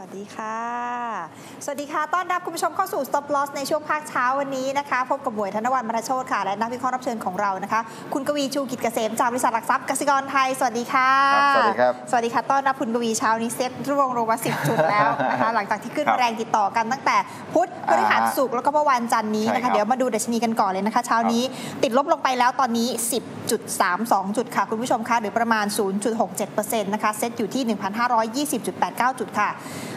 ัส ดีค่ะ สวัสดีค่ะ ต้อนรับคุณผู้ชมเข้าสู่ Stop Loss ในช่วงภาคเช้าวันนี้นะคะ พบกับหมวยธนวัฒน์มรโชตค่ะ และนักวิเคราะห์รับเชิญของเรานะคะ คุณกวีชูกิจเกษมจากบริษัทหลักทรัพย์กสิกรไทย สวัสดีค่ะครับสวัสดีครับ สวัสดีค่ะ ต้อนรับคุณกวีเช้านี้เซ็ตร่วงลงมาสิบจุดแล้วนะคะ หลังจากที่ขึ้นครับแรงติดต่อกันตั้งแต่พุธพฤหัสอ่าฮะศุกร์แล้วก็เมื่อวันจันทร์นี้ใช่นะครัคะบเดี๋ยวมาดูดัชนีกันก่อนเลยนะคะ เช้านี้ติดลบลงไปแล้วตอนนี้ 10.32 จุดค่ะคุณผู้ชมคะหรือประมาณ 0.67%นะคะเซ็ตอยู่ที่ 1,520.89 จุดค่ะ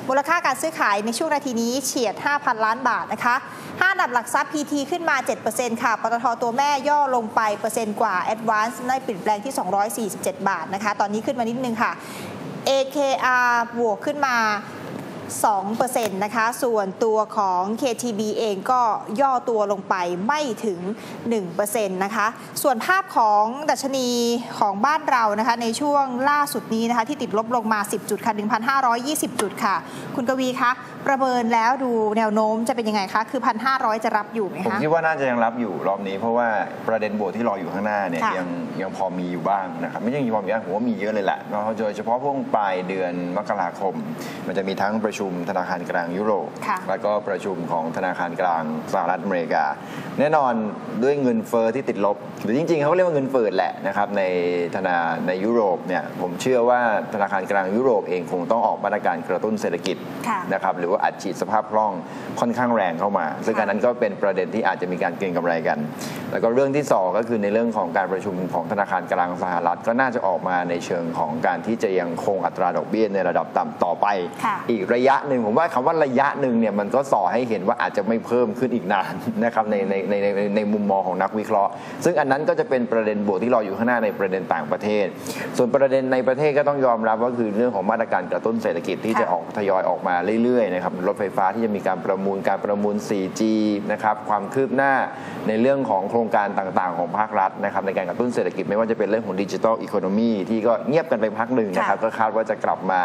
มูลค่าการซื้อขายในช่วงนาทีนี้เฉียด 5,000 ล้านบาทนะคะ5อันดับหลักทรัพย์ PT ขึ้นมา 7%ค่ะ ปตทตัวแม่ย่อลงไปเปอร์เซ็นต์กว่า Advance ได้เปลี่ยนแปลงที่ 247 บาทนะคะ ตอนนี้ขึ้นมานิดนึงค่ะ AKR บวกขึ้นมา 2%นะคะ ส่วนตัวของ KTB เองก็ย่อตัวลงไปไม่ถึง 1%นะคะ ส่วนภาพของดัชนีของบ้านเรานะคะ ในช่วงล่าสุดนี้นะคะ ที่ติดลบลงมา 10 จุดค่ะ 1,520 จุดค่ะ คุณกวีคะ ประเมินแล้วดูแนวโน้มจะเป็นยังไงคะ คือ 1,500 จะรับอยู่ไหมผมคะคิดว่าน่าจะยังรับอยู่รอบนี้ เพราะว่าประเด็นบวกที่รออยู่ข้างหน้าเนี่ยค่ะยังยังพอมีอยู่บ้างนะครับ ไม่ใช่ยังพอมีบ้างผมว่ามีเยอะเลยแหละก็โดยเฉพาะพวกปลายเดือนมกราคม มันจะมีทั้งประชุมธนาคารกลางยุโรปค่ะแล้วก็ประชุมของธนาคารกลางสหรัฐอเมริกา แน่นอนด้วยเงินเฟอ้อที่ติดลบ หรือจริงๆ เขาเรียกว่าเงินเฟ้อแหละนะครับในธนาในยุโรปเนี่ยผมเชื่อว่าธนาคารกลางยุโรปเองคงต้องออกมาตรการกระตุ้นเศรษฐกิจค่ะนะครับหรือว่าอัดฉีดสภาพคล่องค่อนข้างแรงเข้ามา ซึ่งค่ะอันนั้นก็เป็นประเด็นที่อาจจะมีการเก็งกำไรกัน แล้วก็เรื่องที่สองก็คือในเรื่องของการประชุมของธนาคารกลางสหรัฐ ก็น่าจะออกมาในเชิงของการที่จะยังคงอัตราดอกเบี้ยในระดับต่ำต่อไปค่ะอีกระยะยะหนึ่งผมว่าคำว่าระยะหนึ่งเนี่ยมันก็ส่อให้เห็นว่าอาจจะไม่เพิ่มขึ้นอีกนานนะครับในในในในในในมุมมองของนักวิเคราะห์ ซึ่งอันนั้นก็จะเป็นประเด็นบวกที่รออยู่ข้างหน้าในประเด็นต่างประเทศ ส่วนประเด็นในประเทศก็ต้องยอมรับว่าคือเรื่องของมาตรการกระตุ้นเศรษฐกิจที่จะออกทยอยออกมาเรื่อยๆนะครับรถไฟฟ้าที่จะมีการประมูลการประมูล 4G นะครับความคืบหน้าในเรื่องของโครงการต่างๆ ของภาครัฐนะครับในการกระตุ้นเศรษฐกิจไม่ว่าจะเป็นเรื่องของดิจิทัลอีโคโนมีที่ก็เงียบกันไปพักหนึ่งนะครับก็คาดว่าจะกลับมา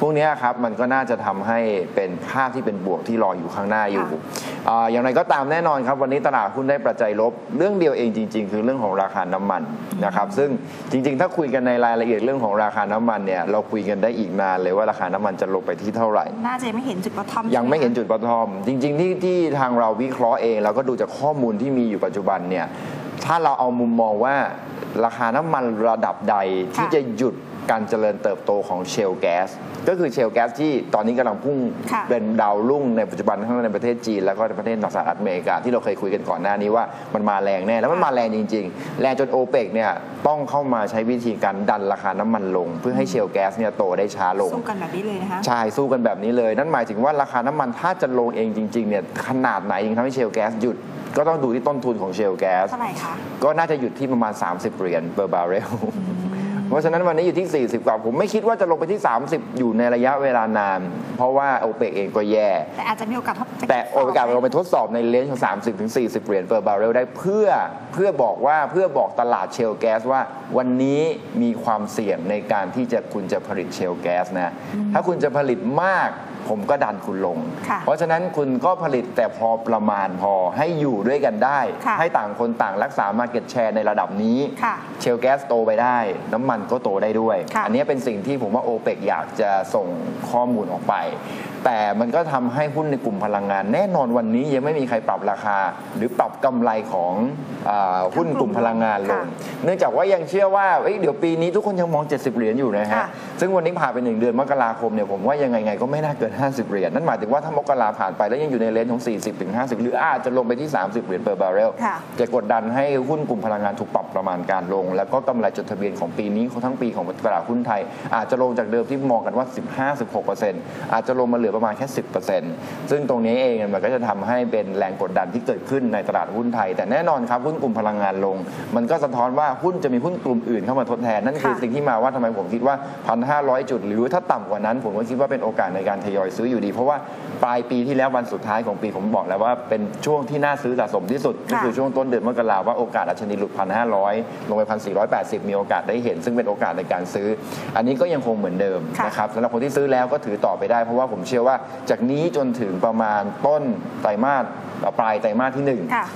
พวกนี้ครับมันก็น่าจะทำให้เป็นภาพที่เป็นบวกที่รออยู่ข้างหน้าอยู่ค่ะอ่าอย่างไรก็ตามแน่นอนครับ วันนี้ตลาดหุ้นได้ประจัยลบ เรื่องเดียวเองจริง ๆ คือเรื่องของราคาน้ำมันนะครับซึ่งจริง ๆ ถ้าคุยกันในรายละเอียดเรื่องของราคาน้ำมันเนี่ยเราคุยกันได้อีกนานเลยว่าราคาน้ำมันจะลงไปที่เท่าไหร่ น่าจะยังไม่เห็นจุดบอททอมยังไม่เห็นใช่จุดปทอม จริง ๆ ที่ที่ทางเราวิเคราะห์เองแล้วก็ดูจากข้อมูลที่มีอยู่ปัจจุบันเนี่ยถ้าเราเอามุมมองว่าราคาน้ำมันระดับใดที่จะหยุด การเจริญเติบโตของเชลแก๊สก็คือเชลแก๊สที่ตอนนี้กำลังพุ่งค่ะเป็นดาวรุ่งในปัจจุบันทั้งในประเทศจีน แล้วก็ในประเทศสหรัฐอเมริกาที่เราเคยคุยกันก่อนหน้านี้ว่ามันมาแรงแน่ แล้วมันมาแรงจริง ๆ แรงจนโอเปกเนี่ยต้องเข้ามาใช้วิธีการดันราคาน้ำมันลง เพื่อให้เชลแก๊สเนี่ยโตได้ช้าลงสู้กันแบบนี้เลยนะคะใช่สู้กันแบบนี้เลย นั่นหมายถึงว่าราคาน้ำมันถ้าจะลงเองจริงๆเนี่ยขนาดไหนยังทำให้เชลแก๊สหยุดก็ต้องดูที่ต้นทุนของเชลแก๊สเท่าไหร่คะก็น่าจะหยุดที่ประมาณ 30เหรียญ per barrel เพราะฉะนั้นวันนี้อยู่ที่ 40 กว่า ผมไม่คิดว่าจะลงไปที่ 30 อยู่ในระยะเวลานาน เพราะว่าโอเปกเองก็แย่ แต่อาจจะมีโอกาสจะแต่โอกาสไหมเราไปทดสอบในเลนจ์ของ 30ถึง40 เหรียญ per barrel ได้เพื่อเพื่อบอกว่าเพื่อบอกตลาดเชลแก๊สว่า วันนี้มีความเสี่ยงในการที่จะคุณจะผลิตเชลแก๊สนะ ถ้าคุณจะผลิตมากผมก็ดันคุณลงค่ะเพราะฉะนั้นคุณก็ผลิตแต่พอประมาณพอให้อยู่ด้วยกันได้ค่ะให้ต่างคนต่างรักษา Market Share ในระดับนี้ค่ะเชลแก๊สโตไปได้ น้ำมันก็โตได้ด้วยค่ะอันนี้เป็นสิ่งที่ผมว่าโอเปกอยากจะส่งข้อมูลออกไป แต่มันก็ทำให้หุ้นในกลุ่มพลังงาน แน่นอนวันนี้ยังไม่มีใครปรับราคา หรือปรับกำไรของอาหุ้นกลุ่มพลังงานลงค่ะเนื่องจากว่ายังเชื่อว่าเอ้ยเดี๋ยวปีนี้ทุกคนยังมอง 70 เหรียญอยู่นะฮะค่ะซึ่งวันนี้ผ่านไปหนึ่งเดือนมกราคมเนี่ยผมว่ายังไงไงก็ไม่น่าเกิน 50 เหรียญนั่นหมายถึงว่าถ้ามกราผ่านไปแล้วยังอยู่ในเลนของ 40ถึง50 หรืออาจจะลงไปที่ 30 เหรียญ per barrel ค่ะจะกดดันให้หุ้นกลุ่มพลังงานถูกปรับประมาณการลง แล้วก็กำไรจดทะเบียนของปีนี้ของทั้งปีของตลาดหุ้นไทย อาจจะลงจากเดิมที่มองกันว่า 15-16%อาจจะลงมาเหลือประมาณแค่ 10%ซึ่งตรงนี้เองมันก็จะทำให้เป็นแรงกดดันที่เกิดขึ้นในตลาดหุ้นไทย แต่แน่นอนครับหุ้นกลุ่มพลังงานลง มันก็สะท้อนว่าหุ้นจะมีหุ้นกลุ่มอื่นเข้ามาทดแทน นั่นคือค่ะสิ่งที่มาว่าทำไมผมคิดว่า 1,500 จุด หรือถ้าต่ำกว่านั้น ผมก็คิดว่าเป็นโอกาสในการทยอยซื้ออยู่ดี เพราะว่าปลายปีที่แล้ววันสุดท้ายของปีผมบอกแล้วว่าเป็นช่วงที่น่าซื้อสะสมที่สุดก็คือช่วงต้นเดือนมกราว่าโอกาสอัชนีหลุด 1,500 ลงไป 1,480 มีโอกาสได้เห็น ซึ่งเป็นโอกาสในการซื้อ อันนี้ก็ยังคงเหมือนเดิมค่ะนะครับสำหรับคนที่ซื้อแล้วก็ถือต่อไปได้เพราะว่าผมเชื่อเลยว่า จากนี้จนถึงประมาณต้นไตรมาสเอ่อปลายไตรมาสที่หนึ่งค่ะ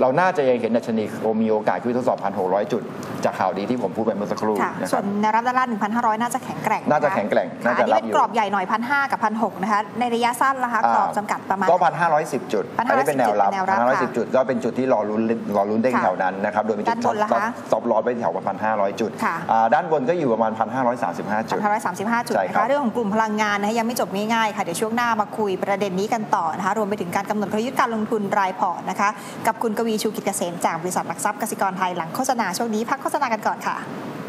เราน่าจะยังเห็นดัชนีมีโอกาสขึ้นทดสอบ 1,600 จุดจากข่าวดีที่ผมพูดไปเมื่อสักครู่ค่ะนะคส่รัวบนแนวรับด้านล่าง1,500 น่าจะแข็งแกร่ง น่าจะแข็งแกร่งค่ะน่าอัจะนนี้รับเป็นอยู่กรอบใหญ่หน่อย1,500กับ1,600นะคะ ในระยะสั้นนะคะกรอบจำกัดประมาณก็1,510จุด1,510อันนี้เป็นแนวรับแนวรับค่ะ1,510จุดก็เป็นจุดที่รอลุ้นรอลุ้นเด้งค่ะแถวนั้นนะครับ โดยมีจุดด้านบนล่ะคะซอฟต์ลอสไปแถวประมาณ500จุดค่ะอ่าด้านบนก็อยู่ประมาณ1,535จุด1,535จุดใช่นะครัคะบเรื่องของกลุ่มพลังงานนะคะยังไม่จบง่ายๆค่ะ เดี๋ยวช่วงหน้ามาคุยประเด็นนี้กันต่อนะคะรวมไปถึงการกำหนดกลยุทธ์การลงทุนรายพอร์ตนะคะกับคุณกวีชูกิจเกษมจากบริษัทหลักทรัพย์กสิกรไทยหลังโฆษณาช่วงนี้พักโฆษณากันก่อนค่ะ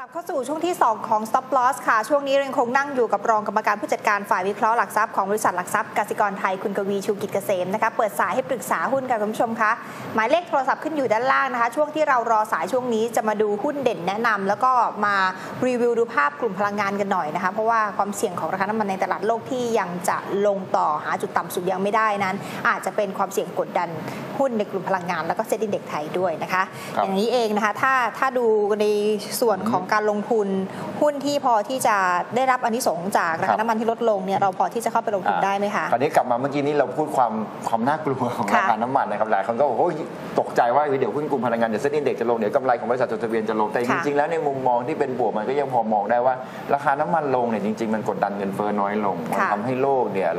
กลับเข้าสู่ช่วงที่ 2 ของ Stop Loss ค่ะ ช่วงนี้เรายังคงนั่งอยู่กับรองกรรมการผู้จัดการฝ่ายวิเคราะห์หลักทรัพย์ของบริษัทหลักทรัพย์กสิกรไทยคุณกวีชูกิจเกษมนะคะเปิดสายให้ปรึกษาหุ้นค่ะคุณผู้ชมคะหมายเลขโทรศัพท์ขึ้นอยู่ด้านล่างนะคะ ช่วงที่เรารอสายช่วงนี้จะมาดูหุ้นเด่นแนะนำแล้วก็มารีวิวดูภาพกลุ่มพลังงานกันหน่อยนะคะเพราะว่าความเสี่ยงของราคาน้ำมันในตลาดโลกที่ยังจะลงต่อหาจุดต่ำสุดยังไม่ได้นั้น อาจจะเป็นความเสี่ยงกดดัน หุ้นในกลุ่มพลังงานแล้วก็เซ็นดินเด็กไทยด้วยนะคะครับอย่างนี้เองนะคะถ้าถ้าดูในส่วนของการลงทุนหุ้นที่พอที่จะได้รับอานิสงส์จากราครัคาบน้ำมันที่ลดลงเนี่ยเราพอที่จะเข้าไปลงทุนได้ไหมคะคราวนี้กลับมาเมื่อกี้นี้เราพูดความความน่ากลัวของค่ะราคาน้ำมันนะครับหลายคนก็บอกโอ้ยตกใจว่าเดี๋ยวหุ้นกลุ่มพลังงานเดี๋ยวเซ็นดินเด็กจะลงเดี๋ยวกำไรของบริษัทจดทะเบียนจะลงแต่จค่ะริงๆแล้วในมุมมองที่เป็นบวกมันก็ยังพอมองได้ว่า ราคาน้ำมันลงเนี่ยจริงๆ มันกดดันเงินเฟ้อน้อยลงมันค่ะทำให้โลกเนี่ย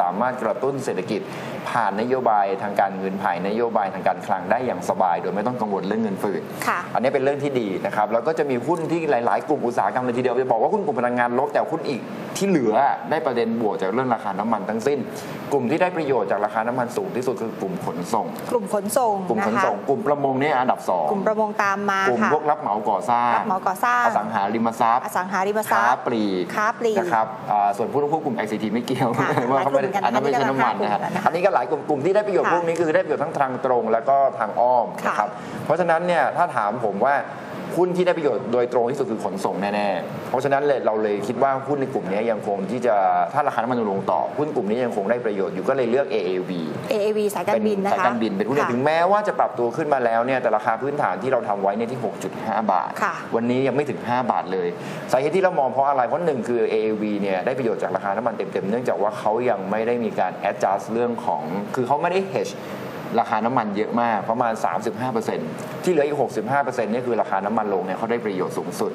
สามารถกระตุ้นเศรษฐกิจผ่านนโยบายทางการเงินผ่านนโยบายทางการคลังได้อย่างสบาย โดยไม่ต้องกังวลเรื่องเงินเฟ้อค่ะอันนี้เป็นเรื่องที่ดีนะครับแล้วก็จะมีหุ้นที่หลาย ๆ กลุ่มอุตสาหกรรมเลยทีเดียวจะบอกว่าหุ้นกลุ่มพลังงานลบแต่หุ้นอีกที่เหลือได้ประเด็นบวกจากเรื่องราคาน้ำมันทั้งสิ้น กลุ่มที่ได้ประโยชน์จากราคาน้ำมันสูงที่สุดคือกลุ่มขนส่ง กลุ่มขนส่งกลุ่มขนนะคะส่งกลุ่มประมงเนี่ยอันดับสองกลุ่มประมงตามมากลุ่มค่ะพวกรับเหมาก่อสร้างรับเหมาก่อสร้างอสังหาริมทรัพย์อสังหาริมทรัค้าพย์ปลีกค้าปลีกนะครับอ่าส่วนผู้ลงทุนกลุ่ม ICT ไม่เกี่ยวค่ะว่าเขาไม่ได้หลายกลุ่มเหมือนกันอันนั้นไม่ใช่น้ำมันนะฮะอันนี้ก็ราคากลุ่มแล้วนะคะอันนี้ก็หลายกลุ่มกลุ่มที่ได้ประโยชน์ค่ะพวกนี้คือได้ประโยชน์ทั้งทางตรงแล้วก็ทางอ้อมค่ะนะครับเพราะฉะนั้นเนี่ยถ้าถามผมว่าหุ้นที่ได้ประโยชน์โดยตรงที่สุดคือขนส่งแน่ๆ เพราะฉะนั้นเลยเราเลยคิดว่าหุ้นในกลุ่มนี้ยังคงที่จะถ้าราคาน้ำมันลงต่อหุ้นกลุ่มนี้ยังคงได้ประโยชน์อยู่ก็เลยเลือก AAV AAV สายการบินนะคะสายการบินเป็นหุ้นค่ะถึงแม้ว่าจะปรับตัวขึ้นมาแล้วเนี่ยแต่ราคาพื้นฐานที่เราทำไว้เนี่ยที่ 6.5 บาทค่ะวันนี้ยังไม่ถึง 5 บาทเลยสาเหตุที่เรามองเพราะอะไรเพราะหนึ่งคือ AAV เนี่ยได้ประโยชน์จากราคาน้ำมันเต็มๆเนื่องจากว่าเขายังไม่ได้มีการ adjust เรื่องของคือเขาไม่ได้ hedge ราคาน้ำมันเยอะมากประมาณ 35%ที่เหลืออีก 65%เนี่ยคือราคาน้ำมันลงเนี่ยเขาได้ประโยชน์สูงสุด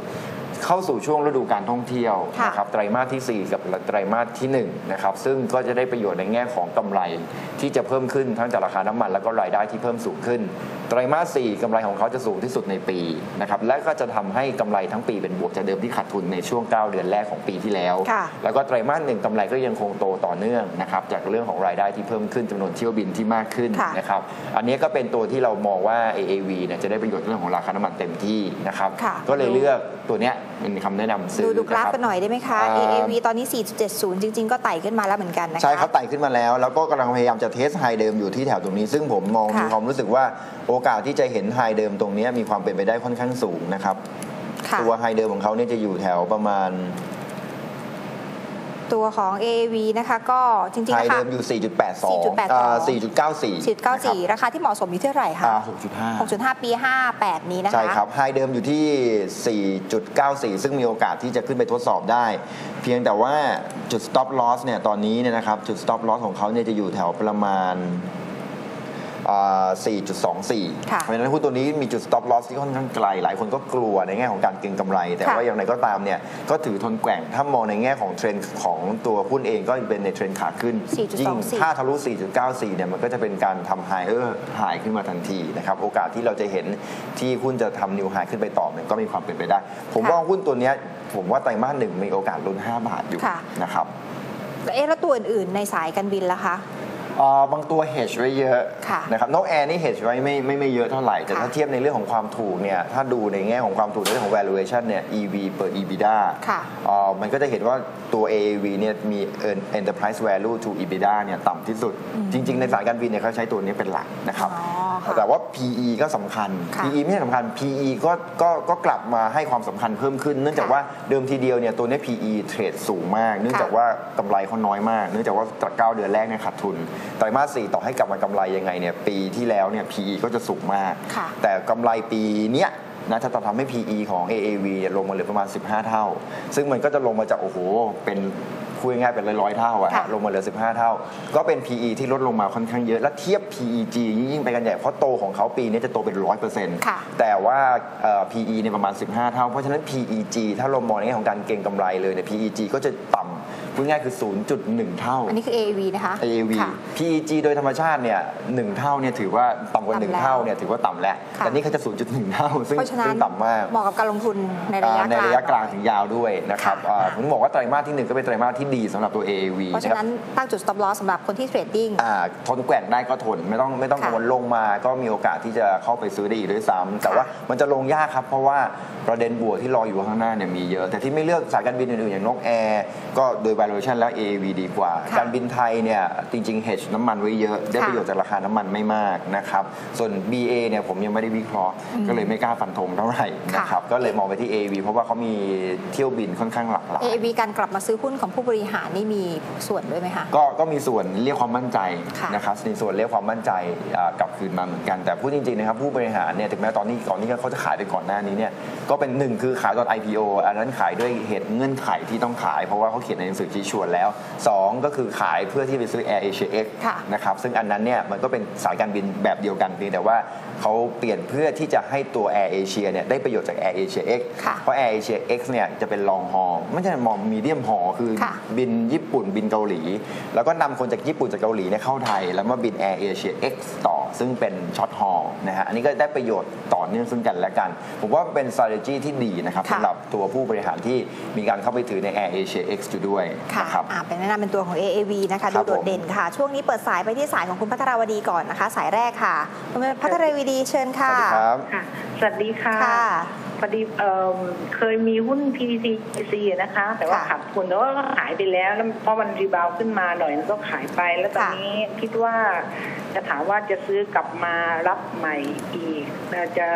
เข้าสู่ช่วงฤดูการท่องเที่ยวค่ะนะครับไตรมาสทีสี่ 4 กับไตรมาสที่1นะครับซึ่งก็จะได้ประโยชน์ในแง่ของกำไร ที่จะเพิ่มขึ้นทั้งจากราคาน้ำมันแล้วก็รายได้ที่เพิ่มสูงขึ้นไตรมาส 4กำไรของเขาจะสูงที่สุดในปีนะครับและก็จะทำให้กำไรทั้งปีเป็นบวกจากเดิมที่ขาดทุนในช่วง 9 เดือนแรกของปีที่แล้วค่ะแล้วก็ไตรมาสหนึ่งกำไรก็ยังคงโตต่อเนื่องนะครับจากเรื่องของรายได้ที่เพิ่มขึ้นจำนวนเที่ยวบินที่มากขึ้นค่ะนะครับอันนี้ก็เป็นตัวที่เรามองว่า AAV เนี่ยจะได้ประโยชน์เรื่องของราคาน้ำมันเต็มที่นะครับค่ะก็เลยเลือกตัวเนี้ยเป็นคำแนะนำซื้อดูดูกราฟะคบกันหน่อยได้ไหมคะอ่า AAV ตอนนี้ 4.70 จริง ๆ ก็ไต่ขึ้นมาแล้วเหมือนกันนะคะใช่ครับไต่ขึ้นมาแล้ว แล้วก็กำลังพยายามจะเทสไฮเดิมอยู่ที่แถวตรงนี้ ซึ่งผมมองค่ะมีความรู้สึกว่า โอกาสที่จะเห็นไฮเดิมตรงนี้มีความเป็นไปได้ค่อนข้างสูงนะครับค่ะตัวไฮเดิมของเขาเนี่ยจะอยู่แถวประมาณ ตัวของ AAV นะคะก็จริงไฮๆราคาเดิมอยู่ 4.82 4.82อ่า4.94 4.94 ราคาที่เหมาะสมอยู่ที่เท่าไหร่คะอ่า6.5 6.5 ปี 58 นี้นะคะใช่ครับไฮเดิมอยู่ที่ 4.94 ซึ่งมีโอกาสที่จะขึ้นไปทดสอบได้ เพียงแต่ว่าจุด stop loss เนี่ยตอนนี้เนี่ยนะครับจุด stop loss ของเขาเนี่ยจะอยู่แถวประมาณอ่า 4.24ค่ะเพราะฉะนั้นหุ้นตัวนี้มีจุด stop loss ที่ค่อนข้างไกล หลายคนก็กลัวในแง่ของการเก็งกำไร แต่ค่ะว่าอย่างไรก็ตามเนี่ยก็ถือทนแกว่งถ้ามองในแง่ของเทรนด์ของตัวหุ้นเองก็เป็นในเทรนด์ขาขึ้น4.24ยิ่งถ้าทะลุ 4.94 เนี่ยมันก็จะเป็นการทำไฮเออร์หายขึ้นมาทันทีนะครับโอกาสที่เราจะเห็นที่หุ้นจะทำนิวไฮขึ้นไปต่อเนี่ยก็มีความเป็นไปได้ ผมค่ะว่าหุ้นตัวเนี้ยผมว่าไตรมาสหนึ่งมีโอกาสลุ้น 5 บาทอยู่ค่ะนะครับเอ๊ะแล้วตัวอื่นๆในสายการบินล่ะคะอ่า บางตัว hedge ไว้เยอะค่ะนะครับนกแอร์นี่ hedge ไว้ไม่ไม่ไม่เยอะเท่าไหร่ แต่ค่ะถ้าเทียบในเรื่องของความถูกเนี่ยถ้าดูในแง่ของความถูกในเรื่องของ valuation เนี่ย EV เปิด EBITDA ค่ะอ่ามันก็จะเห็นว่าตัว AAV เนี่ยมี earn- enterprise value to EBITDA เนี่ยต่ำที่สุด จริง ๆ ในสายการบินเนี่ยเขาใช้ตัวนี้เป็นหลักนะครับอ๋อค่ะ แต่ว่า PE ก็สำคัญค่ะ PE ไม่ใช่สำคัญ PE ก็ก็ก็กลับมาให้ความสำคัญเพิ่มขึ้น เนื่องจากค่ะว่าเดิมทีเดียวเนี่ยตัวเนี้ย PE เทรดสูงมาก เนื่องจากค่ะว่ากำไรเขาน้อยมาก เนื่องจากว่าตะเก้าเดือนแรกเนี่ยขาดทุนไตรมาสสี่ต่อให้กลับมากำไรยังไงเนี่ยปีที่แล้วเนี่ย PE ก็จะสูงมากค่ะแต่กำไรปีเนี้ยนะจะทำให้ PE ของ AAV เนี่ยลงมาเหลือประมาณ 15 เท่า ซึ่งมันก็จะลงมาจากโอ้โหเป็น คุยง่ายๆเป็นร้อยๆเท่าอะค่ะฮะลงมาเหลือ 15 เท่า ก็เป็น PE ที่ลดลงมาค่อนข้างเยอะ และเทียบ PEG ยิ่งไปกันใหญ่ เพราะโตของเขาปีนี้จะโตเป็น 100%ค่ะแต่ว่าเอ่อ PE เนี่ยประมาณ 15 เท่า เพราะฉะนั้น PEG ถ้าเรามองในแง่ของการเก็งกำไรเลยเนี่ย PEG ก็จะต่ำ พูดง่ายๆคือ 0.1 เท่า อันนี้คือ AAV นะคะ AAV ค่ะ PEG โดยธรรมชาติเนี่ยหนึ่งเท่าเนี่ยถือว่าต่ำกว่าต่ำแล้ว1เท่าเนี่ยถือว่าต่ำแล้วค่ะแต่นี่เขาจะ 0.1 เท่า ซึ่งเพราะฉะนั้นซึ่งต่ำมาก เหมาะกับการลงทุนในระยะอ่าในระยะกลางหน่ถึอยงยาวด้วยนะครับค่ะอ่าผมบอกว่าไตรมาสที่หนึ่งก็เป็นไตรมาสที่ดีสำหรับตัว AAV เพราะนะฉะครับนั้นตั้งจุด stop loss สำหรับคนที่เทรดดิ้งอ่าทนแกว่งได้ก็ทนไม่ต้องไม่ต้องค่ะกังวลลงมา ก็มีโอกาสที่จะเข้าไปซื้อได้อีกด้วยซ้ำแต่ค่ะว่ามันจะลงยากครับเพราะว่าประเด็นบวกที่รออยู่ข้างหน้าเนี่ยมีเยอะ แต่ที่ไม่เลือกสายการบินอื่นๆอย่างนกแอร์ก็โดย valuation แล้ว AAV ดีกว่าค่ะการบินไทยเนี่ยจริงๆ hedge น้ำมันไว้เยอะ ได้ค่ะประโยชน์จากราคาน้ำมันไม่มากนะครับ ส่วน BA เนี่ยผมยังไม่ได้วิเคราะห์ ก็เลยไม่กล้าฟันธงเท่าไหร่นะครับ ก็เลยมองไปที่ AAV เพราะว่าเขามีเที่ยวบินค่อนข้างหลากหลาย AAV การกลับมาซื้อหุ้นของผู้บริหารนี่มีส่วนด้วยไหมคะก็ก็มีส่วนเรียกความมั่นใจค่ะนะครับมีส่วนเรียกความมั่นใจอ่ากลับคืนมาเหมือนกัน แต่พูดจริงๆนะครับผู้บริหารเนี่ยถึงแม้ตอนนี้ก่อนที่เขาจะขายไปก่อนหน้านี้เนี่ยก็เป็นหนึ่งคือขายตอน IPO อันนั้นขายด้วยเหตุเงื่อนไขที่ต้องขาย เพราะว่าเขาเขียนในหนังสือชี้ชวนแล้วสองก็คือขายเพื่อที่ไปซื้อ Air Asia X ค่ะนะครับซึ่งอันนั้นเนี่ยมันก็เป็นสายการบินแบบเดียวกันเพียงแต่ว่าเขาเปลี่ยนเพื่อที่จะให้ตัว Air Asia เนี่ยได้ประโยชน์จาก Air Asia X ค่ะเพราะ Air Asia X เนี่ยจะเป็น long haul ไม่ใช่มองมีเดียมฮอคือค่ะบินญี่ปุ่นบินเกาหลี แล้วก็นำคนจากญี่ปุ่นจากเกาหลีเนี่ยเข้าไทย แล้วมาบิน Air Asia X ต่อ ซึ่งเป็นช็อตฮอลนะฮะอันนี้ก็ได้ประโยชน์ต่อเนื่องซึ่งกันและกัน ผมว่าเป็น strategy ที่ดีนะครับค่ะสำหรับตัวผู้บริหารที่มีการเข้าไปถือใน Air Asia X อยู่ด้วยค่ะนะครับอ่าเป็นแนะนำเป็นตัวของ AAV นะคะครัดูบโดดเด่นค่ะ ช่วงนี้เปิดสายไปที่สายของคุณพัทรวดีก่อนนะคะ สายแรกค่ะคุณพัทรวดีเชิญสค่ะวัสดีครับค่ะสวัสดีค่ะค่ะพอดีเอ่อเคยมีหุ้น PTC นะคะ แต่ว่าค่ะขาดทุนแต่ว่าก็ขายไปแล้วแล้วเพราะมันรีบาวด์ขึ้นมาหน่อยมันก็ขายไป แล้วตอนค่ะนี้คิดว่าจะถามว่าจะซื้อกลับมารับใหม่อีกเราจะ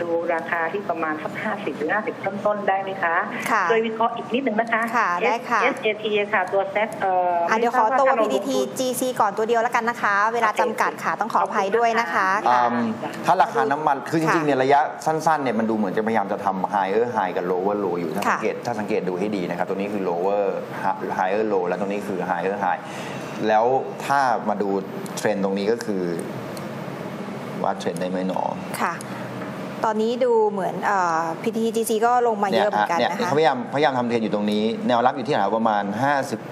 ดูราคาที่ประมาณสักห้าสิบหรือห้าสิบต้นๆได้ไหมคะค่ะโดยวิเคราะห์อีกนิดหนึ่งนะคะค่ะได้ค่ะ S A T ค่ะ ตัวเซ็ตเอ่ออะไม่เดี๋ยวขอทราบตัวถ้าเราลง PTT ทุน GC ก่อนตัวเดียวแล้วกันนะคะ เวลาจำกัดค่ะต้องขออภัยด้วยนะคะอืค่ะ มถ้าราคาน้ำมัน คือจริงๆค่ะเนี่ยระยะสั้นๆเนี่ยมันดูเหมือนจะพยายามจะทำ higher high กับ lower low อยู่ ถ้าค่ะสังเกตถ้าสังเกตดูให้ดีนะครับ ตัวนี้คือ lower higher low แล้วตรงนี้คือ higher high แล้วถ้ามาดูเทรนด์ตรงนี้ก็คือว่าเทรนด์ได้ไหมหนอ ค่ะ ตอนนี้ดูเหมือนเอ่อ PTGC ก็ลงมาเยอะเหมือนกันเนี่ยนะคะเขาพยายามพยายามทำเทรนอยู่ตรงนี้ แนวรับอยู่ที่แถวประมาณ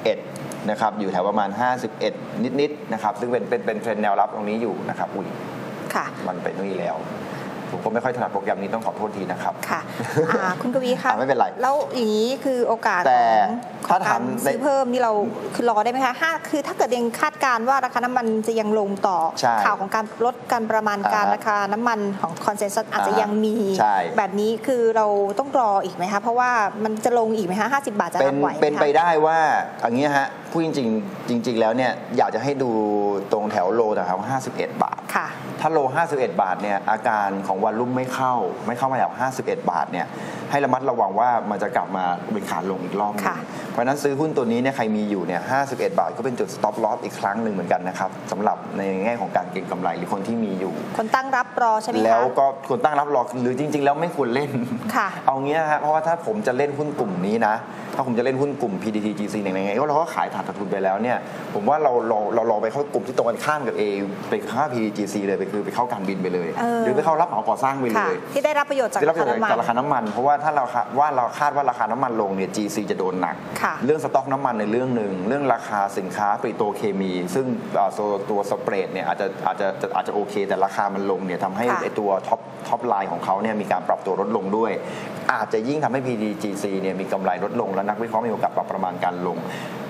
51 นะครับ อยู่แถวประมาณ 51 นิดๆนะครับ ซึ่งเป็นเป็นเป็นเทรนแนวรับตรงนี้อยู่นะครับอุ้ยค่ะ มันไปนู่นแล้ว ผมก็ไม่ค่อยถนัดโปรแกรมนี้ต้องขอโทษทีนะครับ ค่ะอ่าคุณกวีคะอะไม่เป็นไร แล้วอย่างนี้คือโอกาสแต่ของถ้าของการถามซื้อในเพิ่มนี่เราคือรอได้ไหมคะห้าคือถ้าเกิดยังคาดการณ์ว่าราคาน้ำมันจะยังลงต่อใช่ข่าวของการลดการประมาณการอ่าฮะราคาน้ำมันของคอนเซน s ัสอาจจะอ่าฮะยังมีใช่แบบนี้คือเราต้องรออีกไหมคะเพราะว่ามันจะลงอีกไหมคะ50บาทจะเป็รันบไหวหมเป็นไปคะได้ว่าอย่างนี้ยฮะ พูดจริงๆจริง ๆ แล้วเนี่ยอยากจะให้ดูตรงแถวโลแถว51 บาทค่ะถ้าโล 51 บาทเนี่ยอาการของวันรุ่มไม่เข้า ไม่เข้ามาแถว51 บาทเนี่ยให้ระมัดระวังว่ามันจะกลับมาเป็นขาลงอีกรอบหนึงค่ะเพราะฉะนั้นซื้อหุ้นตัวนี้เนี่ยใครมีอยู่เนี่ย51 บาทก็เป็นจุด stop loss อีกครั้งหนึ่งเหมือนกันนะครับสำหรับในแง่ของการเก็งกำไรหรือคนที่มีอยู่ คนตั้งรับรอใช่ไหมคะแล้วก็ควรตั้งรับรอหรือจริง ๆ แล้วไม่ควรเล่นค่ะเอางี้นะฮะเพราะว่าถ้าผมจะเล่นหุ้นกลุ่มนี้นะถ้าผมจะเล่นหุ้นกลุ่ม PTT GC เนี่ยยังไงก็เราก็ขายขาดทุนไปแล้วเนี่ยผมว่าเราเราเราลองไปเข้ากลุ่มที่ตรงกันข้ามกับ A ไปเข้า PTT GC เลยไปคือไปเข้าการบินไปเลยเออหรือไปเข้ารับเหมาก่อสร้างไปเลค่ะยที่ได้รับประโยชน์จากที่รับราประคาโยชน์น้ำมันจากราคาน้ำมัน เพราะว่าถ้าเราคาว่าเราคาดว่าราคาน้ำมันลงเนี่ย GC จะโดนหนักค่ะเรื่องสต็อกน้ำมันในเรื่องหนึ่งเรื่องราคาสินค้าปริโตรเคมี ซึ่งอ่าตัวตัวสเปรดเนี่ยอาจจะอาจจะอาจจะโอเค แต่ราคามันลงเนี่ยทำให้ค่ะไอตัวท็อปท็อปไลน์ของเขาเนี่ยมีการปรับตัวลดลงด้วย อาจจะยิ่งทำให้ PDGC เนี่ยมีกำไรลดลงและนักวิเคราะห์มีโอกาสปรับประมาณการลง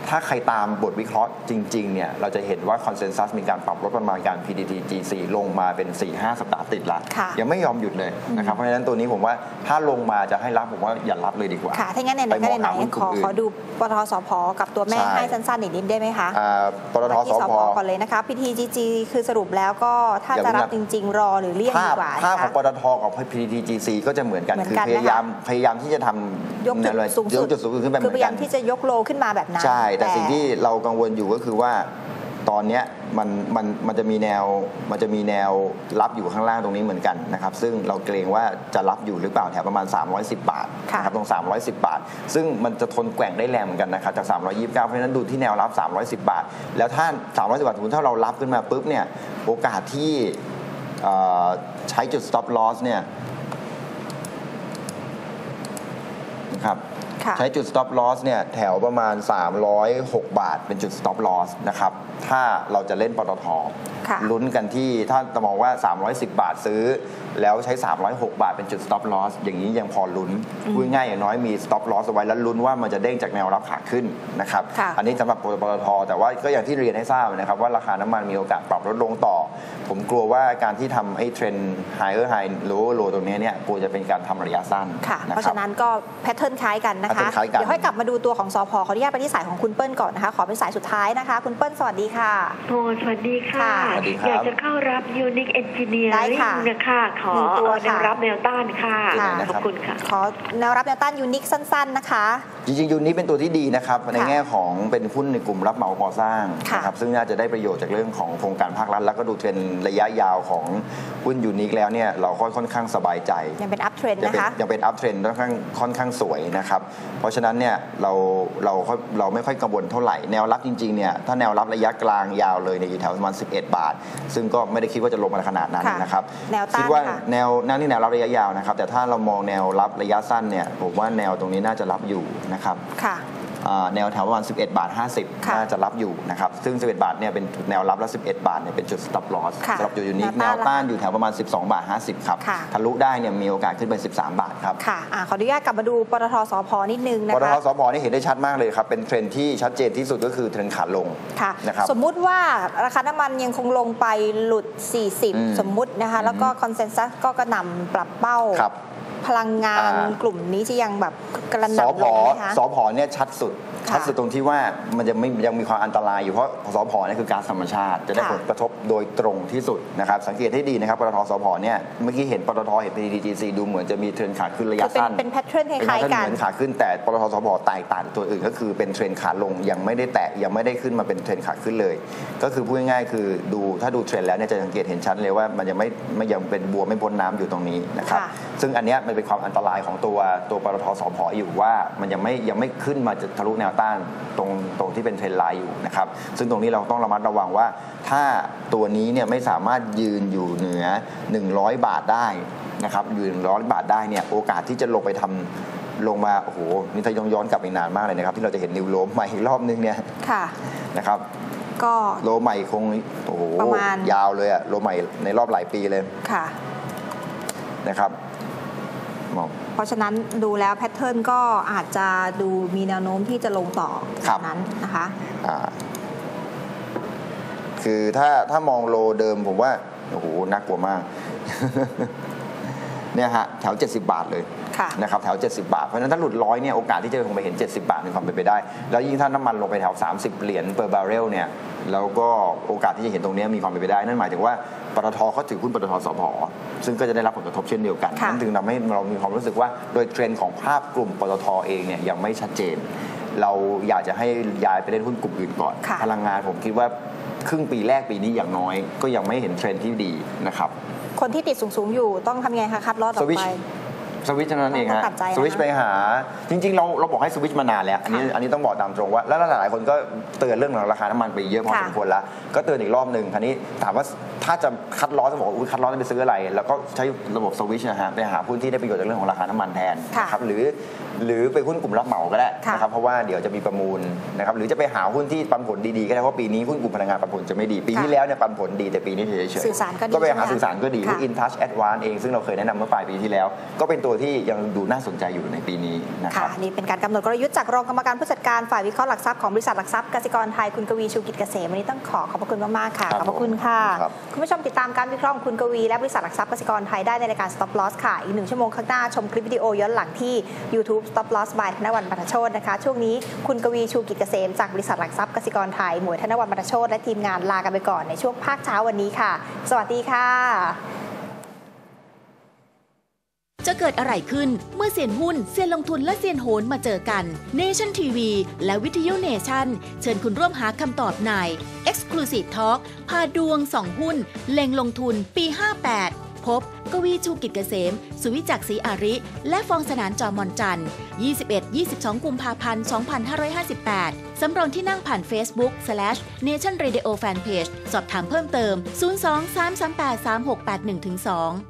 ถ้าใครตามบทวิเคราะห์จริงๆเนี่ยเราจะเห็นว่าคอนเซนแซสมีการปรับลดประมาณการ PDGC ลงมาเป็น 4-5 สัปดาห์ติดละค่ะยังไม่ยอมหยุดเลยนะครับ เพราะฉะนั้นตัวนี้ผมว่าถ้าลงมาจะให้รับผมว่าอย่ารับเลยดีกว่า ค่ะ ถ้างั้นไหนๆก็ไปมองไหนหาหุ้นๆกขลุ่อมอื่นขอดูปตทสพกับตัวแม่ใช่ให้สั้นๆอีกนิดได้ไหมคะอ่าปตทมาที่สสพพก่อนเลยนะคะ PTGG คือสรุปแล้วก็ถ้าอย่าจะเพิ่งรับนะจริง ๆ รอหรือเลี่ยงภาดีพกว่าภาพนะของคะปตทกับ PTTGC ก็จะเหมือนกันเหมือนคือกันพนะคะยายามพยายามที่จะทำยกจุดอะไรสูงยสุกดจุดสูงสุดขึ้นไปเหคืมืออพยายานกัมนที่จะยกโลขึ้นมาแบบนั้นใช่แต่สิ่งที่เรากังวลอยู่ก็คือว่าตอนเนี้ยมันมันมันจะมีแนวมันจะมีแนวรับอยู่ข้างล่างตรงนี้เหมือนกันนะครับ ซึ่งเราเกรงว่าจะรับอยู่หรือเปล่าแถวประมาณ 310 บาทค่ะนะครับตรง 310 บาท ซึ่งมันจะทนแกว่งได้แรงเหมือนกันนะครับจาก 329 เพราะฉะนั้นดูที่แนวรับ 310 บาท แล้วถ้า 310 บาทสมมติถ้าเรารับขึ้นมาปุ๊บเนี่ยโอกาสที่เอ่อใช้จุด stop loss เนี่ยนะครับค่ะ ใช้จุด stop loss เนี่ยแถวประมาณ 306 บาทเป็นจุด stop loss นะครับ ถ้าเราจะเล่นปตท ลุ้นกันที่ถ้าจะมองว่า 310 บาทซื้อ แล้วใช้ 306 บาทเป็นจุด stop loss อย่างนี้ยังพอลุ้นพูดง่ายอย่างน้อยมี stop loss เอาไว้แล้วลุ้นว่ามันจะเด้งจากแนวรับขาขึ้นนะครับค่ะอันนี้สำหรับปตทแต่ว่าก็อย่างที่เรียนให้ทราบนะครับว่าราคาน้ำมันมีโอกาสปรับลดลงต่อ ผมกลัวว่าการที่ทำไอ้เทรนด์ higher high lower low ตรงนี้เนี่ยกลัวจะเป็นการทำระยะสั้นค่ะนะเพราะครับฉะนั้นก็แพทเทิร์นคล้ายกันนะคะ pattern คล้ายกันเดี๋ยวค่อยกลับมาดูตัวของสพขออนุญาตไปที่สายของคุณเปิ้ลก่อนนะคะ ขอเป็นสายสุดท้ายนะคะ คุณเปิ้ลสวัสดีค่ะโอ้สวัสดีค่ะค่ะสวัสดีครับ อยากจะเข้ารับ Unique ได้ Engineering ค่ะนะคะขอหนึ่งตัวแนวค่ะรับแนวต้านค่ะ ค่ะ ขอบคุณค่ะ ขอแนวรับแนวต้านยูนิคสั้นๆนะคะ จริงๆยูนี้เป็นตัวที่ดีนะครับ ในแง่ของเป็นหุ้นในกลุ่มรับเหมาก่อสร้างค่ะนะครับซึ่งน่าจะได้ประโยชน์จากเรื่องของโครงการภาครัฐ แล้วก็ดูเทรนด์ระยะยาวของหุ้นยูนิคแล้วเนี่ยเราก็ค่อนข้างสบายใจ ยังเป็นอัพเทรนยังนะเป็นคะ ยังเป็นอัพเทรนด์ค่อนข้างค่อนข้างสวยนะครับ เพราะฉะนั้นเนี่ยเราเราเราไม่ค่อยกังวลเท่าไหร่ แนวรับจริงๆเนี่ยถ้าแนวรับระยะกลางยาวเลยเนี่ยอยู่แถวประมาณ 11 บาทซึ่งก็ไม่ได้คิดว่าจะลงมาขนาดนั้นค่ะนะครับแนวต้านคิดว่าค่ะแนวนั่นนี่แนวรับระยะยาวนะครับ แต่ถ้าเรามองแนวรับระยะสั้นเนี่ยผมว่าแนวตรงนี้น่าจะรับอยู่นะครับค่ะอ่า แนวแถวประมาณ 11 บาท 50ค่ะน่าจะรับอยู่นะครับ ซึ่ง 11 บาทเนี่ยเป็นแนวรับ แล้ว11 บาทเนี่ยเป็นจุด stop loss ค่ะสำหรับยูนิคแนแนววต้านต้านอยู่แถวประมาณ 12 บาท 50 ครับค่ะทะลุได้เนี่ยมีโอกาสขึ้นไป 13 บาทครับ ค่ะอ่าขออนุญาตกลับมาดูปตทสพนิดนึงนะปตคะทสพนี่เห็นได้ชัดมากเลยครับ เป็นเทรนด์ที่ชัดเจนที่สุดก็คือเทรนด์ขาลงค่ะนะครับ สมมุติว่าราคาน้ำมันยังคงลงไปหลุดอืม40 สมมุตินะคะ แล้วก็คอนเซนแซสก็กระหน่ำปรับเป้าครับ พลังงานอ่ากลุ่มนี้จะยังแบบกระหสน่ำพลงไหมคะ สพเนี่ยชัดสุดค่ะชัดสุดตรงที่ว่ามันจะไม่ยังมีความอันตรายอยู่เพราะสพเนี่ยคือการธรรมชาติ จะได้ค่ะ ผลกระทบโดยตรงที่สุดนะครับ สังเกตให้ดีนะครับปตทสพเนี่ยเมื่อกี้เห็นปตทเห็น PTTGC ดูเหมือนจะมีเทรนด์ขาขึ้นระคืยะอเป็นสั้น เป็นแพทเทิร์นคเป็นล้ายท่านๆกันเหมือนขาขึ้นแต่ปตทสพแตกต่างจากตัวอื่นก็คือเป็นเทรนด์ขาลงยังไม่ได้แตะยังไม่ได้ขึ้นมาเป็นเทรนด์ขาขึ้นเลย ก็คือพูดง่ายๆคือดูถ้าดูเทรนด์แล้วเนี่ยจะสังเกตเห็นชัดเลยว่ามันยังไม่ไม่ยังเป็นบัวไม่พ้นน้ำอยู่ตรงนี้นะครับ ค่ะ ซึ่งอันเนี้ยมันเป็นความอันตรายของตัวตัวปตทสพอยู่ว่ามันยังไม่ยังไม่ขึ้นมาจะทะลุแนวต้านตรงตรงที่เป็นเทรนด์ไลน์อยู่นะครับซึ่งตรงนี้เราต้องระมัดระวังว่า ถ้าตัวนี้เนี่ยไม่สามารถยืนอยู่เหนือ 100 บาทได้นะครับยืนร้อยบาทได้เนี่ยโอกาสที่จะลงไปทำลงมาโอ้โหนี่ถ้าย้อนย้อนกลับไปนานมากเลยนะครับ ที่เราจะเห็นนิวโลมใหม่อีกรอบนึงเนี่ยค่ะนะครับ ก็โลใหม่คงโอ้โหประมาณยาวเลยอะโลใหม่ในรอบหลายปีเลยค่ะนะครับมอง เพราะฉะนั้นดูแล้วแพทเทิร์นก็อาจจะดูมีแนวโน้มที่จะลงต่อครับนั้นนะคะอ่าคือถ้าถ้ามองโลเดิมผมว่า โอ้โหน่ากลัวมาก เนี่ยฮะ แถว 70 บาทเลยค่ะ นะครับแถว 70 บาท เพราะฉะนั้นถ้าหลุดร้อยเนี่ยโอกาสที่จะลงไปเห็น 70 บาทมีความเป็นไปได้ แล้วยิ่งถ้าน้ำมันลงไปแถว 30 เหรียญ per barrel เนี่ยแล้วก็โอกาสที่จะเห็นตรงเนี้ยมีความเป็นไปได้ นั่นหมายถึงว่าปตทเขาถือหุ้นปตทสพซึ่งก็จะได้รับผลกระทบเช่นเดียวกันค่ะนั่นถึงทำให้เรามีความรู้สึกว่าโดยเทรนด์ของภาพกลุ่มปตทเองเนี่ยยังไม่ชัดเจน เราอยากจะให้ย้ายไปเล่นหุ้นกลุ่มอื่นก่อนค่ะพลังงานผมคิดว่าครึ่งปีแรกปีนี้อย่างน้อย ก็ยังไม่เห็นเทรนด์ที่ดีนะครับคนที่ติดสูง ๆ อยู่ต้องทำยังไงคะคัดลอดออกสวิตช์ไป สวิตช์เท่านั้นเองต้ฮะองตัดใจนะ สวิตช์ไปหา จริงๆ เราเราบอกให้สวิตช์มานานแล้ว อันนี้ค่ะอันนี้ต้องบอกตามตรงว่า แล้วหลายๆคนก็เตือนเรื่องของราคาน้ำมันไปเยอะพอค่ะ สมควรแล้ว ก็เตือนอีกรอบหนึ่งคราวนี้ถามว่าถ้าจะคัดลอสจะบอกว่าอุ๊ยคัดลอสจะไปซื้ออะไร แล้วก็ใช้ระบบสวิตช์นะฮะไปหาหุ้นที่ได้ประโยชน์จากเรื่องของราคาน้ำมันแทนค่ะ นะครับหรือ หรือไปหุ้นกลุ่มรับเหมาก็ได้ค่ะนะครับเพราะว่าเดี๋ยวจะมีประมูลนะครับหรือจะไปหาหุ้นที่ปันผลดีๆก็ได้เพราะปีนี้หุ้นกลุ่มพลังงานปันผลจะไม่ดี ปีที่แล้วเนี่ยปันผลดีแต่ปีนี้เฉยๆสื่อสารก็ดีก็ไปหาใช่ไหมคะสื่อสารก็ดีค่ะหุ้น InTouch Advance เองซึ่งเราเคยแนะนำเมื่อปลายปีที่แล้ว ก็เป็นตัวที่ยังดูน่าสนใจอยู่ในปีนี้นะคค่ะรับนี่เป็นการกำหนดกลยุทธ์จากรองกรรมการผู้จัดการฝ่ายวิเคราะห์หลักทรัพย์ของบริษัทหลักทรัพย์กสิกรไทยคุณกวีชูกิจเกษมวันนี้ต้องขอขอบพระคุณมากๆค่ะคขรับอบพระคุณค่ะครับคุณผู้ชมติดตามการวิเคราะห์ของคุณกวีและบริษัทหลักทรัพย์กสิกรไทยได้ในรายการ Stop Loss ค่ะอีกหนึ่งชั่วโมงข้างหน้าชมคลิปวิดีโอย้อนหลังที่ YouTube Stop Loss by ธนวัลย์บรรทโชตนะคะ ช่วงนี้คุณกวีชูกิจเกษมจากบริษัทหลักทรัพย์กสิกรไทย หมวยธนวัลย์บรรทโชตและทีมงานลากันไปก่อนในช่วงภาคเช้าวันนี้ค่ะ สวัสดีค่ะ จะเกิดอะไรขึ้นเมื่อเซียนหุ้น เซียนลงทุนและเซียนโหนมาเจอกัน Nation TV และวิทยุ Nation เชิญคุณร่วมหาคำตอบใน Exclusive Talk พาดวงสองหุ้น เล็งลงทุนปี 58 พบ กวีชูกิจเกษม สุวิจักษ์ศรีอาริ และฟองสนานจอมอนจันทร์ 21-22 กุมภาพันธ์ 2558 สำรองที่นั่งผ่าน Facebook slash Nation Radio Fanpage สอบถามเพิ่มเติม 02 338 3681 2